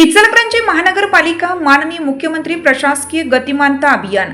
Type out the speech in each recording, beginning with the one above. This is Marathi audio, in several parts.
इचलकरंजी महानगरपालिका माननीय मुख्यमंत्री प्रशासकीय गतिमानता अभियान.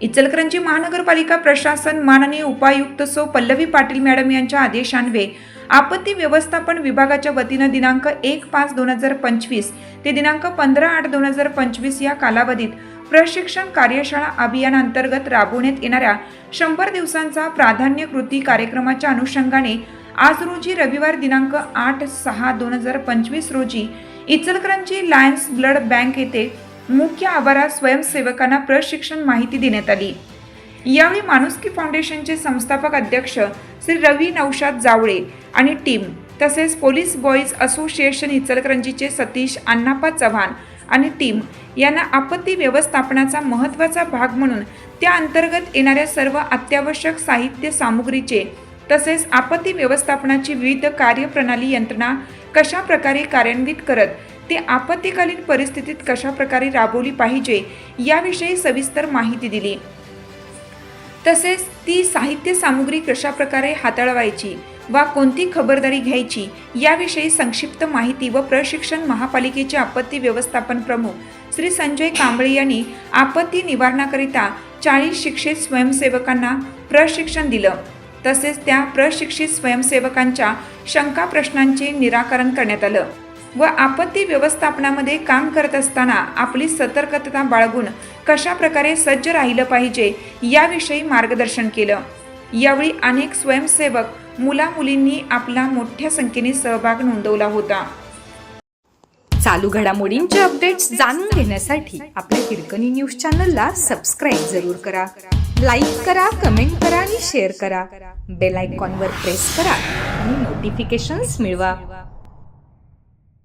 इचलकरंजी महानगरपालिका प्रशासन माननीय उपायुक्त सो पल्लवी पाटील मॅडम यांच्या आदेशान्वये आपत्ती व्यवस्थापन विभागाच्या वतीनं दिनांक एक पाच दोन हजार पंचवीस ते दिनांक पंधरा आठ दोन हजार पंचवीस या कालावधीत प्रशिक्षण कार्यशाळा अभियानांतर्गत राबवण्यात येणाऱ्या शंभर दिवसांचा प्राधान्य कृती कार्यक्रमाच्या अनुषंगाने आज रोजी रविवार दिनांक आठ सहा दोन हजार पंचवीस रोजी इचलकरंजी लायन्स ब्लड बँक येथे मुख्य आवारात स्वयंसेवकांना प्रशिक्षण माहिती देण्यात आली. यावेळी माणुसकी फाउंडेशनचे संस्थापक अध्यक्ष श्री रवी नौशाद जावळे आणि टीम तसेच पोलीस बॉईज असोसिएशन इचलकरंजीचे सतीश अण्णापा चव्हाण आणि टीम यांना आपत्ती व्यवस्थापनाचा महत्त्वाचा भाग म्हणून त्या अंतर्गत येणाऱ्या सर्व अत्यावश्यक साहित्य सामुग्रीचे तसेच आपत्ती व्यवस्थापनाची विविध कार्यप्रणाली यंत्रणा कशा प्रकारे कार्यान्वित करत ते आपत्तीकालीन परिस्थितीत कशा प्रकारे राबवली पाहिजे याविषयी सविस्तर माहिती दिली. तसेच ती साहित्य सामुग्री कशा प्रकारे हाताळवायची वा कोणती खबरदारी घ्यायची याविषयी संक्षिप्त माहिती व प्रशिक्षण महापालिकेचे आपत्ती व्यवस्थापन प्रमुख श्री संजय कांबळे यांनी आपत्ती निवारणाकरिता चाळीस शिक्षित स्वयंसेवकांना प्रशिक्षण दिलं. तसेच त्या प्रशिक्षित स्वयंसेवकांच्या शंका प्रश्नांचे निराकरण करण्यात आलं. व आपत्ती व्यवस्थापनामध्ये काम करत असताना आपली सतर्कता बाळगून कशा प्रकारे सज्ज राहिलं पाहिजे याविषयी मार्गदर्शन केलं. यावेळी अनेक स्वयंसेवक मुला मुलींनी आपला मोठ्या संख्येने सहभाग नोंदवला होता. चालू घडामोडींचे अपडेट्स जाणून घेण्यासाठी आपल्या हिरकणी न्यूज चॅनलला सबस्क्राईब जरूर करा. लाईक करा कमेंट करा आणि शेअर करा. बेल आयकॉनवर प्रेस करा आणि नोटिफिकेशन्स मिळवा.